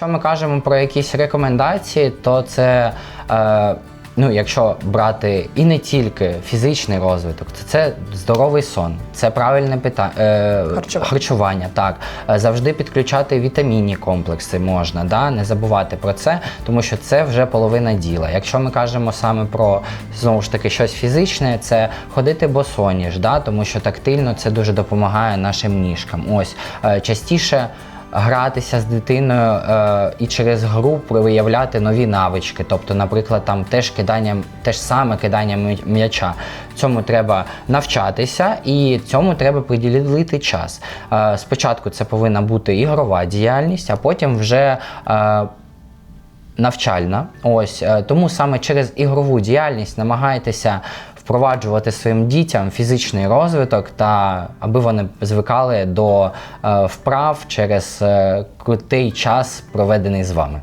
Якщо ми кажемо про якісь рекомендації, то це. Е, Ну, якщо брати і не тільки фізичний розвиток, то це здоровий сон, це правильне питання е, Харчування. харчування. Так Е, завжди підключати вітамінні комплекси можна, да? не забувати про це, тому що це вже половина діла. Якщо ми кажемо саме про знову ж таки щось фізичне, це ходити босоніж, да? тому що тактильно це дуже допомагає нашим ніжкам. Ось е, частіше гратися з дитиною е, і через гру виявляти нові навички. Тобто, наприклад, там теж кидання, те ж саме кидання м'яча. Цьому треба навчатися і цьому треба приділити час. Е, спочатку це повинна бути ігрова діяльність, а потім вже. Е, навчальна. Ось е, тому саме через ігрову діяльність намагайтеся впроваджувати своїм дітям фізичний розвиток та аби вони звикали до е, вправ через е, крутий час, проведений з вами.